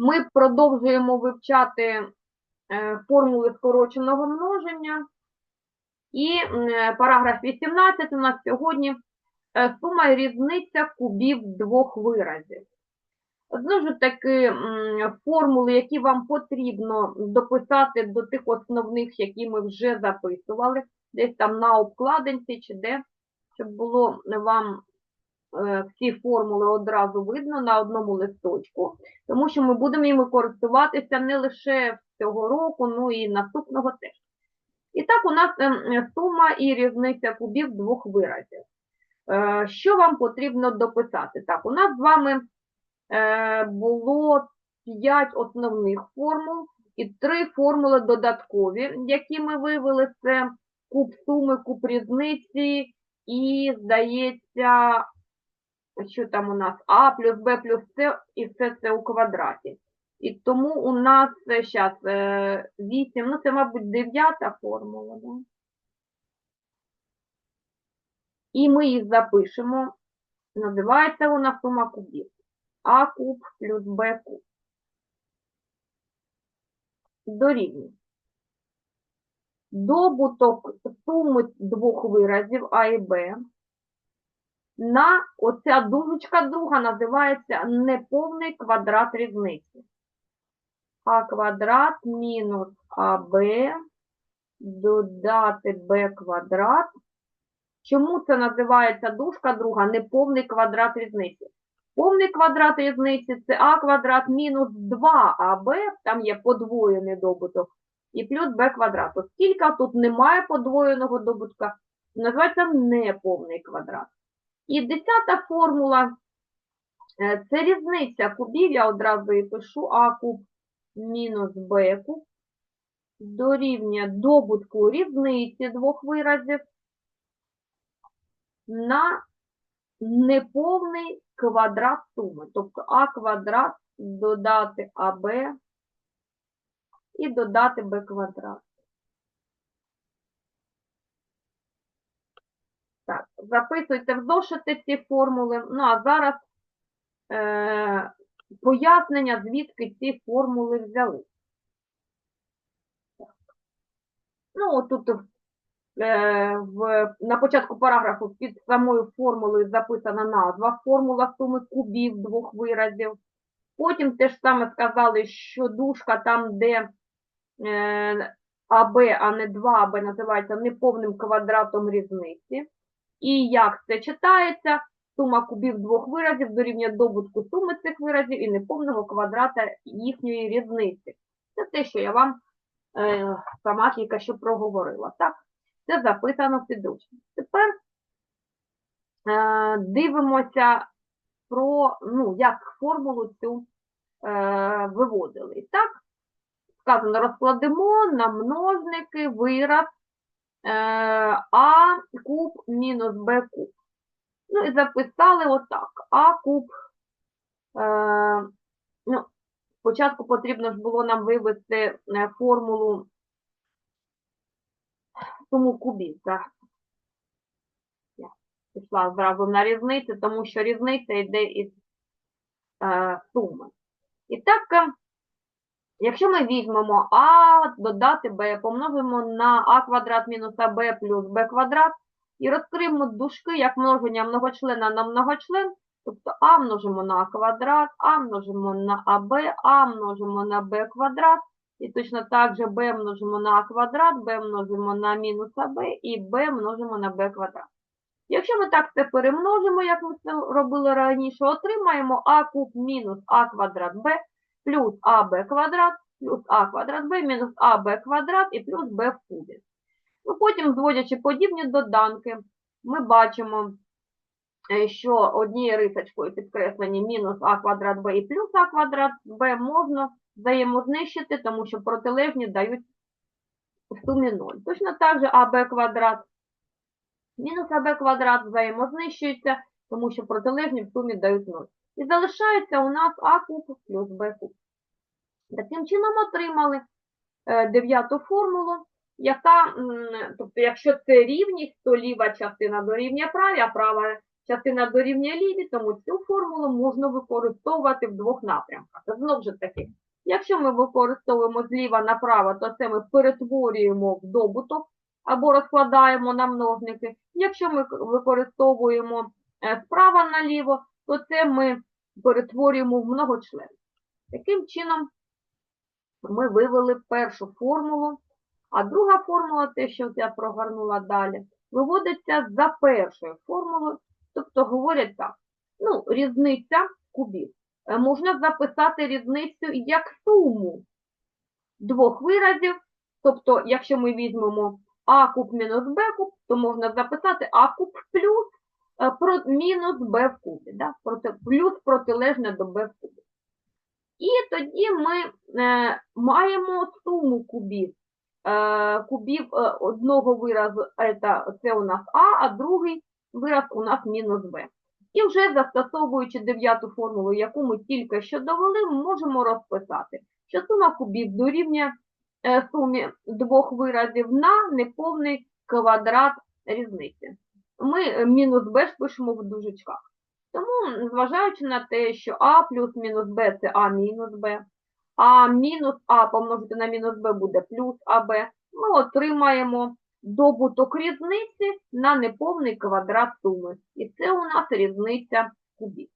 Ми продовжуємо вивчати е, формули скороченого множення. І е, параграф 18 у нас сьогодні е, сума різниця кубів двох виразів. Знову ж таки, формули, які вам потрібно дописати до тих основних, які ми вже записували, десь там на обкладинці чи де, щоб було вам всі формули одразу видно на одному листочку, тому що ми будемо ними користуватися не лише цього року, ну і наступного теж. І так, у нас ем, е, сума і різниця кубів двох виразів. Е, Що вам потрібно дописати? Так, у нас з вами е, було 5 основних формул і 3 формули додаткові, які ми вивели. Це куб суми, куб різниці і, здається, що там у нас А плюс Б плюс С і все це у квадраті. І тому у нас зараз 8, ну це, мабуть, дев'ята формула, да? І ми їх запишемо. Називається вона сума кубів. А куб плюс Б куб. Дорівнює. Добуток суми двох виразів А і Б на оця дужечка друга називається неповний квадрат різниці. А квадрат мінус АБ додати Б квадрат. Чому це називається дужка друга неповний квадрат різниці? Повний квадрат різниці це А квадрат мінус 2АБ, там є подвоєний добуток, і плюс Б квадрат. Оскільки тут немає подвоєного добутка, називається неповний квадрат. І десята формула е, це різниця кубів, я одразу і пишу А куб мінус Б куб дорівнює добутку різниці двох виразів на неповний квадрат суми. Тобто А квадрат додати АБ і додати Б квадрат. Так, записуйте в зошити ці формули. Ну, а зараз е, пояснення, звідки ці формули взяли. Ну, отут е, в, на початку параграфу під самою формулою записана назва формула суми кубів двох виразів. Потім те ж саме сказали, що дужка там, де е, АБ, а не 2АБ, називається неповним квадратом різниці. І як це читається? Сума кубів двох виразів дорівнює добутку суми цих виразів і неповного квадрата їхньої різниці. Це те, що я вам е, сама тільки що проговорила. Так? Це записано в підручнику. Тепер е, дивимося про, ну, як формулу цю е, виводили. Так, сказано, розкладемо на множники вираз А куб мінус Б куб. Ну і записали отак. А куб. Е, ну, спочатку потрібно ж було нам вивести е, формулу суму кубів. Так? Я пішла зразу на різницю, тому що різниця йде із е, суми. І так, е, якщо ми візьмемо А додати Б, помножимо на А квадрат мінус АБ плюс Б квадрат, і розкриємо дужки як множення многочлена на многочлен, тобто А множимо на А квадрат, А множимо на АБ, А множимо на Б квадрат, і точно так же b множимо на а квадрат, b множимо на мінус АБ і b множимо на b квадрат. Якщо ми так це перемножимо, як ми це робили раніше, отримаємо а куб мінус а квадрат b плюс аб квадрат плюс а квадрат b мінус аб квадрат і плюс b в кубі. Ну, потім, зводячи подібні доданки, ми бачимо, е, що однією рисочкою підкреслені мінус а квадрат b і плюс а квадрат b можна взаємознищити, тому що протилежні дають в сумі 0. Точно так же АБ квадрат мінус АБ квадрат взаємознищується, тому що протилежні в сумі дають 0. І залишається у нас А куб плюс Б куб. Таким чином отримали е, дев'яту формулу, яка, тобто, якщо це рівність, то ліва частина дорівнює правій, а права частина дорівнює лівій, тому цю формулу можна використовувати в двох напрямках. Знову ж таки, якщо ми використовуємо зліва направо, то це ми перетворюємо в добуток або розкладаємо на множники. Якщо ми використовуємо е, справа наліво, то це ми перетворюємо в многочлен. Таким чином, ми вивели першу формулу, а друга формула, те, що я прогорнула далі, виводиться за першою формулою, тобто говорять так, ну, різниця кубів. Е, Можна записати різницю як суму двох виразів, тобто, якщо ми візьмемо а куб мінус Б куб, то можна записати А куб плюс е, мінус Б в кубі, да? плюс протилежне до Б в кубі. І тоді ми е, маємо суму кубів. Е, кубів е, одного виразу це, у нас А, а другий вираз у нас мінус Б. І вже застосовуючи дев'яту формулу, яку ми тільки що довели, можемо розписати, що сума кубів дорівнює сумі двох виразів на неповний квадрат різниці. Ми мінус b пишемо в дужечках. Тому, зважаючи на те, що а плюс мінус b – це а мінус b, а мінус а помножити на мінус b буде плюс аб, ми отримаємо добуток різниці на неповний квадрат суми. І це у нас різниця кубів.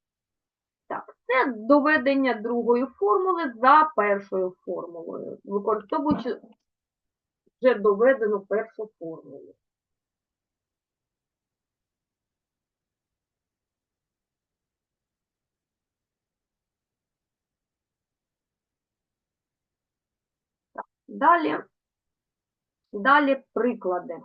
Так, це доведення другої формули за першою формулою, використовуючи вже доведену першу формулу. Так, Далі, далі приклади.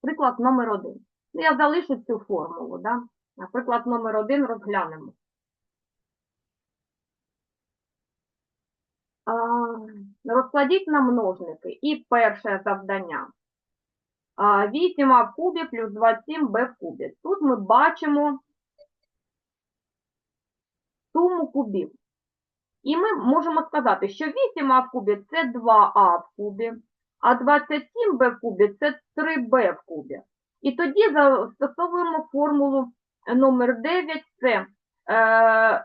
Приклад номер один. Ну, я залишу цю формулу, да? Наприклад, номер один розглянемо. Розкладіть на множники. І перше завдання. 8а в кубі плюс 27b в кубі. Тут ми бачимо суму кубів. І ми можемо сказати, що 8а в кубі – це 2а в кубі, а 27b в кубі – це 3b в кубі. І тоді застосовуємо формулу номер 9 – це е,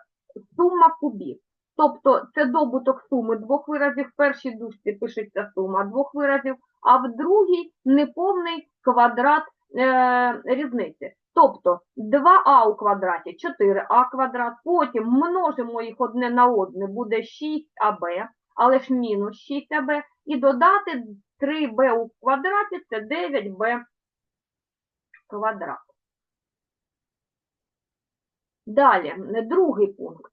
сума кубів. Тобто це добуток суми двох виразів. В першій дужці пишеться сума двох виразів, а в другій неповний квадрат е, різниці. Тобто 2а у квадраті 4а квадрат, потім множимо їх одне на одне, буде 6аб, але ж мінус 6аб, і додати 3b у квадраті це 9b квадрат. Далі, другий пункт.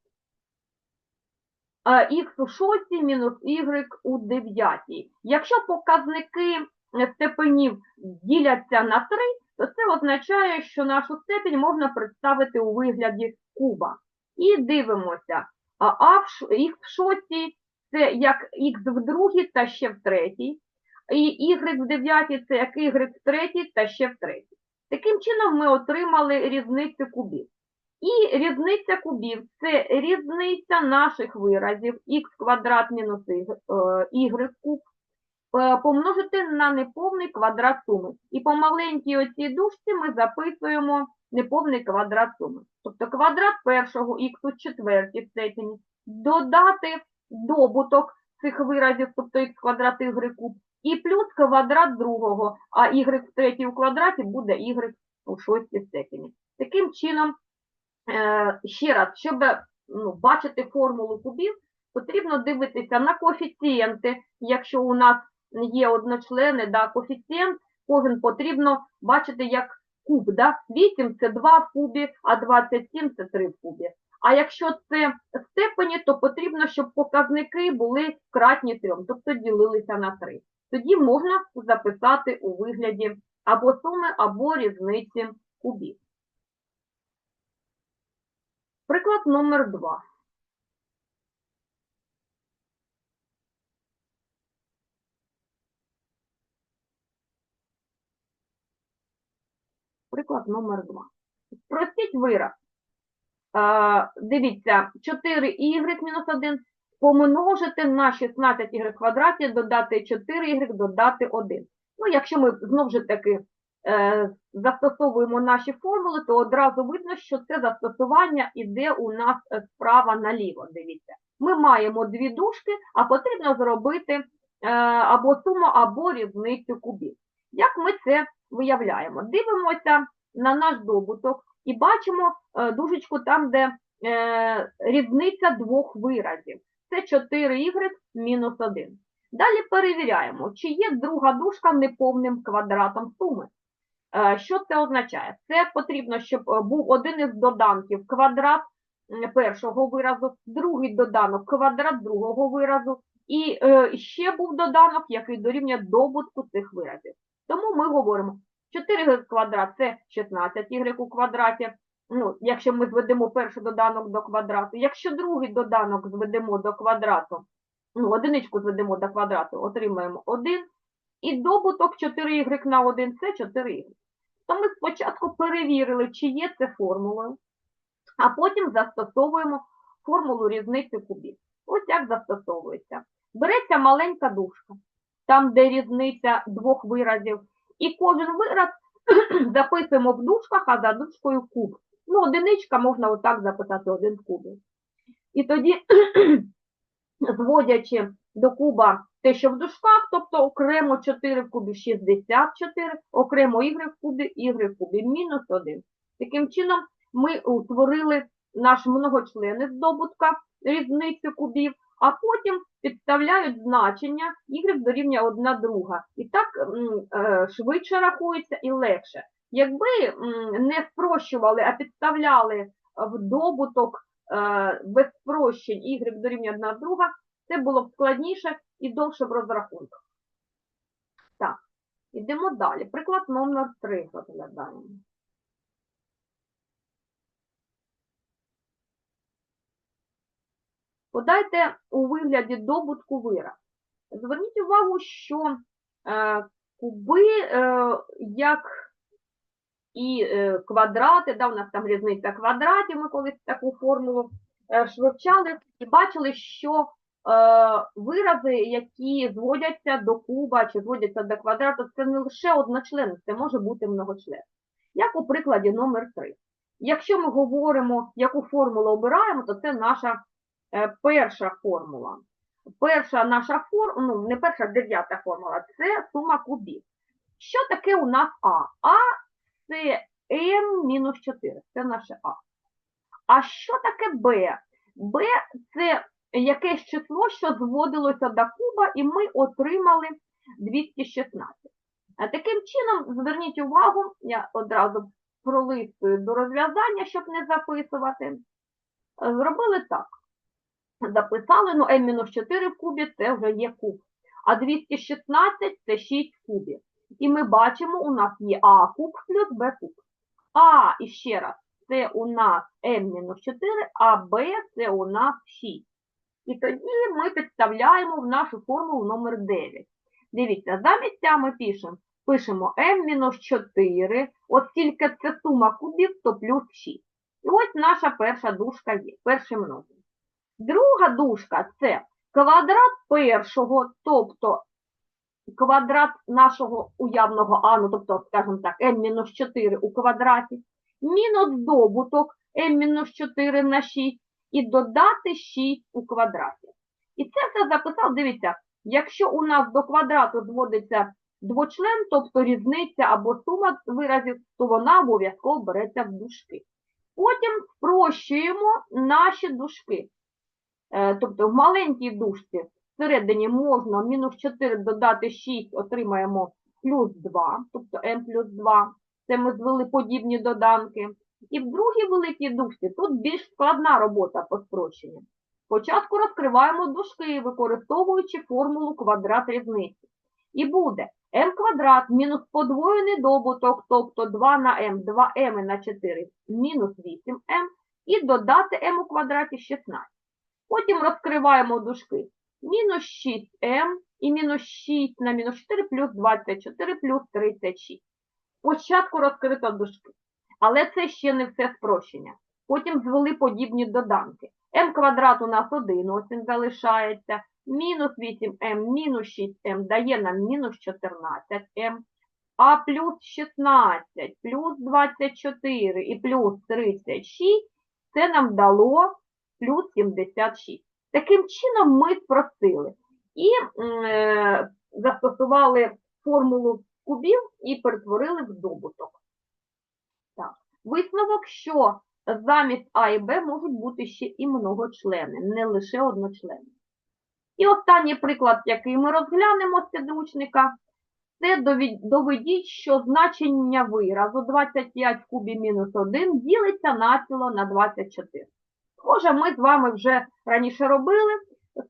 Х у шостій мінус y у дев'ятій. Якщо показники степенів діляться на 3, то це означає, що нашу степень можна представити у вигляді куба. І дивимося, а х в шостій це як х в другій та ще в третій, і y в дев'ятій це як y в третій та ще в третій. Таким чином ми отримали різницю кубів. І різниця кубів – це різниця наших виразів х квадрат мінус y куб помножити на неповний квадрат суми. І по маленькій оцій дужці ми записуємо неповний квадрат суми. Тобто квадрат першого х у четвертій степені, додати добуток цих виразів, тобто х квадрат y куб, і плюс квадрат другого, а y в третій у квадраті буде y у шостій степені. Таким чином, ще раз, щоб ну, бачити формулу кубів, потрібно дивитися на коефіцієнти. Якщо у нас є одночлени, да, коефіцієнт, кожен потрібно бачити як куб. Да? 8 – це 2 в кубі, а 27 – це 3 в кубі. А якщо це степені, то потрібно, щоб показники були кратні 3, тобто ділилися на 3. Тоді можна записати у вигляді або суми, або різниці кубів. Приклад номер 2. Приклад номер 2. Спростіть вираз. Е, дивіться, 4y мінус 1 помножити на 16y квадраті, додати 4y, додати 1. Ну, якщо ми знову ж таки застосовуємо наші формули, то одразу видно, що це застосування іде у нас е, справа наліво. Дивіться. Ми маємо дві дужки, а потрібно зробити е, або суму, або різницю кубів. Як ми це виявляємо? Дивимося на наш добуток і бачимо е, дужечку там, де е, різниця двох виразів. Це 4y мінус 1. Далі перевіряємо, чи є друга дужка неповним квадратом суми. Е, Що це означає? Це потрібно, щоб е, був один із доданків квадрат першого виразу, другий доданок квадрат другого виразу, і е, ще був доданок, який дорівнює добутку цих виразів. Тому ми говоримо, 4y квадрат це 16y у квадраті, ну, якщо ми зведемо перший доданок до квадрату. Якщо другий доданок зведемо до квадрату, ну, одиничку зведемо до квадрату, отримаємо 1, і добуток 4y на 1 це 4y. То ми спочатку перевірили, чи є це формулою, а потім застосовуємо формулу різниці кубів. Ось як застосовується. Береться маленька дужка, там, де різниця двох виразів, і кожен вираз записуємо в дужках, а за дужкою куб. Ну, одиничка можна отак записати один в кубі. І тоді, зводячи до куба те, що в дужках, тобто окремо 4 в кубі 64, окремо y в кубі, y в кубі мінус 1. Таким чином, ми утворили наш многочленний здобутка, різницю кубів, а потім підставляють значення y дорівнює одна друга. І так е, швидше рахується і легше. Якби не спрощували, а підставляли в добуток е, без спрощень y дорівнює одна друга, це було б складніше і довше в розрахунках. Так, ідемо далі. Приклад номер 3 розглядаємо. Подайте у вигляді добутку вираз. Зверніть увагу, що е, куби, е, як і е, квадрати, да, у нас там різниця квадратів, ми колись таку формулу е, ж вивчали, і бачили, що вирази, які зводяться до куба чи зводяться до квадрату, це не лише одночлен, це може бути многочлен. Як у прикладі номер 3. Якщо ми говоримо, яку формулу обираємо, то це наша е, перша формула. Перша наша формула, ну не перша, дев'ята формула, це сума кубів. Що таке у нас А? А це m мінус 4, це наше А. А що таке Б? Б це якесь число, що зводилося до куба, і ми отримали 216. Таким чином, зверніть увагу, я одразу пролистую до розв'язання, щоб не записувати. Зробили так. Записали, ну, m-4 в кубі це вже є куб. А 216 це 6 кубів. І ми бачимо, у нас є А куб плюс Б куб. А, і ще раз, це у нас m-4, а Б це у нас 6. І тоді ми підставляємо в нашу формулу номер 9. Дивіться, замість ця ми пишемо, пишемо m-4, оскільки це сума кубів, то плюс 6. І ось наша перша дужка є, перший множник. Друга дужка це квадрат першого, тобто квадрат нашого уявного а, ну, тобто, скажімо так, m-4 у квадраті, мінус добуток m-4 на 6 і додати 6 у квадраті. І це все записав, дивіться, якщо у нас до квадрату зводиться двочлен, тобто різниця або сума виразів, то вона обов'язково береться в дужки. Потім спрощуємо наші дужки. Е, Тобто в маленькій дужці всередині можна мінус 4 додати 6, отримаємо плюс 2, тобто m плюс 2. Це ми звели подібні доданки. І в другій великій дужці тут більш складна робота по спрощенню. Спочатку розкриваємо дужки, використовуючи формулу квадрат різниці. І буде m квадрат мінус подвоєний добуток, тобто 2 на m, 2m на 4 мінус 8m, і додати m у квадраті 16. Потім розкриваємо дужки. Мінус 6m і мінус 6 на мінус 4 плюс 24 плюс 36. Спочатку розкрито дужки. Але це ще не все спрощення. Потім звели подібні доданки. m квадрат у нас 1, ось він залишається. Мінус 8m, мінус 6m дає нам мінус 14m. А плюс 16, плюс 24 і плюс 36 це нам дало плюс 76. Таким чином ми спростили і е, застосували формулу кубів і перетворили в добуток. Висновок, що замість А і Б можуть бути ще і многочлени, не лише одночлени. І останній приклад, який ми розглянемо з підручника, це доведіть, що значення виразу 25 в кубі мінус 1 ділиться націло на 24. Схоже, ми з вами вже раніше робили,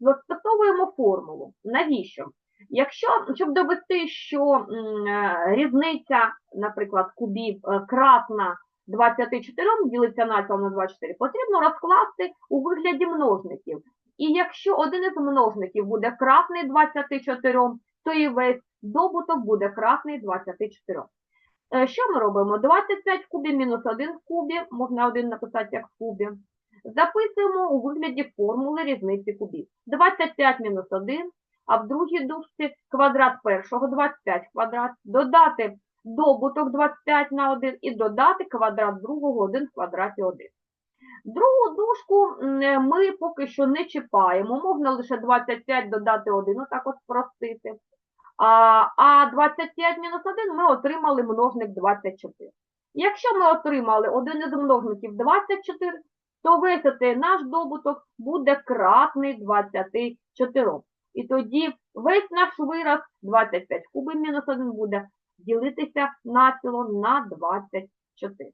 застосовуємо формулу. Навіщо? Якщо, щоб довести, що м, е, різниця, наприклад, кубів е, кратна 24 ділиться націло на 24, потрібно розкласти у вигляді множників. І якщо один із множників буде кратний 24, то і весь добуток буде кратний 24. Е, Що ми робимо? 25 в кубі мінус 1 в кубі, можна 1 написати як в кубі. Записуємо у вигляді формули різниці кубів. 25 мінус 1, а в другій дужці квадрат першого 25 квадрат, додати добуток 25 на 1 і додати квадрат другого 1 в квадраті 1. Другу дужку ми поки що не чіпаємо, можна лише 25 додати 1, отак от спростити. А, а 25 мінус 1 ми отримали множник 24. Якщо ми отримали один із множників 24, то весь цей наш добуток буде кратний 24. І тоді весь наш вираз 25 кубів мінус 1 буде ділитися націло на 24.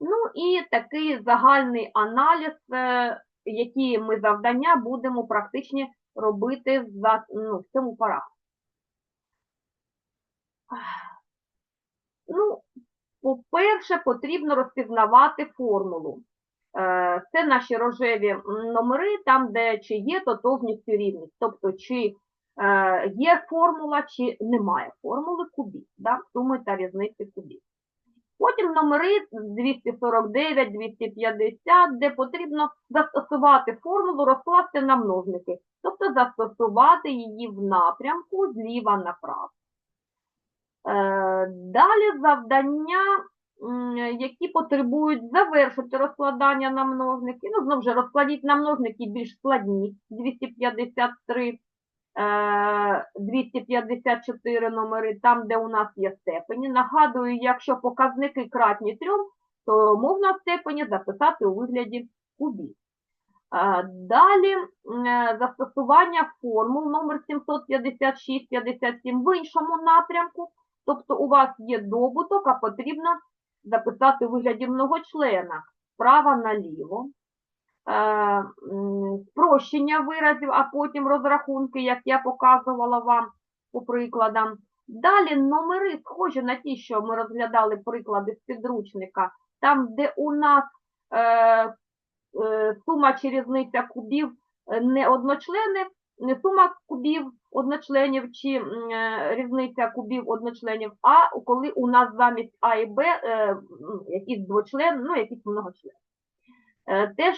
Ну і такий загальний аналіз, е, які ми завдання будемо практичні робити за, ну, в цьому параграфі. Ну, по-перше, потрібно розпізнавати формулу. Е, Це наші рожеві номери, там, де чи є тотожністю рівність, тобто чи є формула, чи немає формули кубів, да, суми та різниці кубів. Потім номери 249, 250, де потрібно застосувати формулу, розкласти на множники, тобто застосувати її в напрямку зліва направо. Е, Далі завдання, які потребують завершити розкладання на множники. Ну, знову ж розкладіть на множники більш складні, 253, е, 254 номери, там, де у нас є степені. Нагадую, якщо показники кратні 3, то можна степені записати у вигляді кубів. Е, Далі е, застосування формул номер 756-57 в іншому напрямку. Тобто у вас є добуток, а потрібно записати у вигляді многочлена справа наліво. Спрощення виразів, а потім розрахунки, як я показувала вам по прикладам. Далі номери схожі на ті, що ми розглядали приклади з підручника, там, де у нас е, е, сума чи різниця кубів е, не одночлени, не сума кубів одночленів чи е, різниця кубів одночленів, а коли у нас замість А і Б е, м, якісь двочлен, ну якісь многочлен. Е, Теж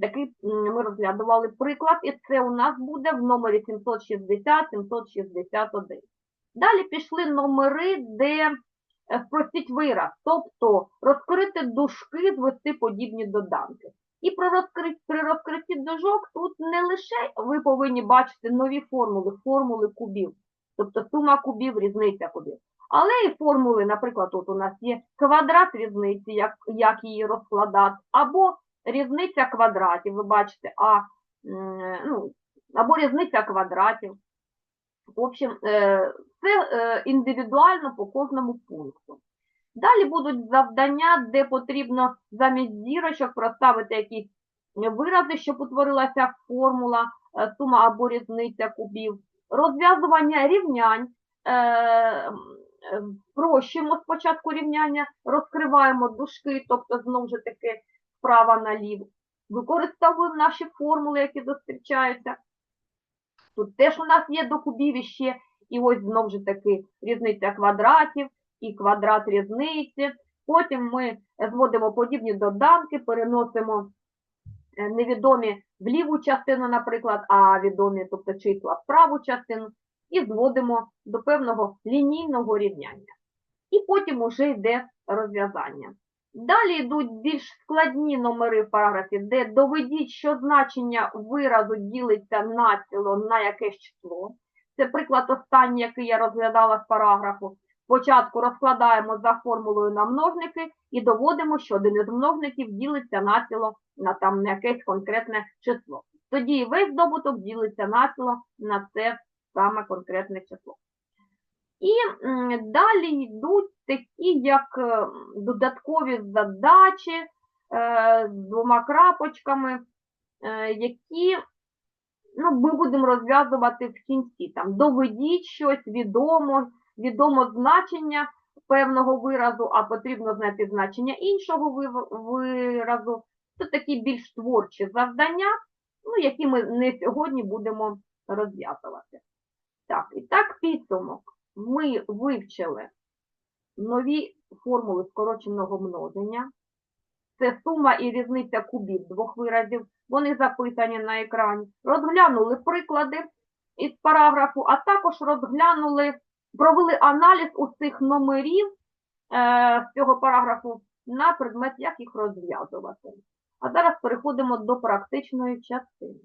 такий ми розглядували приклад, і це у нас буде в номері 760-761. Далі пішли номери, де е, спростіть вираз, тобто розкрити дужки, звести подібні доданки. І при розкритті, при розкритті дужок тут не лише ви повинні бачити нові формули, формули кубів, тобто сума кубів, різниця кубів. Але і формули, наприклад, тут у нас є квадрат різниці, як, як її розкладати, або різниця квадратів, ви бачите, а, ну, або різниця квадратів. В общем, е, це е, індивідуально по кожному пункту. Далі будуть завдання, де потрібно замість зірочок проставити якісь вирази, щоб утворилася формула, е, сума або різниця кубів, розв'язування рівнянь. м, Спрощуємо спочатку рівняння, розкриваємо дужки, тобто знову ж таки справа наліво. Використовуємо наші формули, які зустрічаються. Тут теж у нас є до кубів іще, і ось знову ж таки різниця квадратів, і квадрат різниці, Потім ми зводимо подібні доданки, переносимо е, невідомі в ліву частину, наприклад, а відомі, тобто числа в праву частину, і зводимо до певного лінійного рівняння. І потім уже йде розв'язання. Далі йдуть більш складні номери в параграфі, де доведіть, що значення виразу ділиться націло на якесь число. Це приклад останній, який я розглядала з параграфу. Спочатку розкладаємо за формулою на множники і доводимо, що один із множників ділиться націло на там на якесь конкретне число. Тоді весь добуток ділиться націло на це саме конкретне число. І далі йдуть такі, як е, додаткові задачі е, з двома крапочками, е, які ну, ми будемо розв'язувати в кінці. Там доведіть щось відомо, відомо значення певного виразу, а потрібно знайти значення іншого виразу. Це такі більш творчі завдання, ну, які ми не сьогодні будемо розв'язувати. Так, і так, підсумок. Ми вивчили нові формули скороченого множення. Це сума і різниця кубів двох виразів. Вони записані на екрані. Розглянули приклади із параграфу, а також розглянули, провели аналіз усіх номерів е, цього параграфу на предмет, як їх розв'язувати. А зараз переходимо до практичної частини.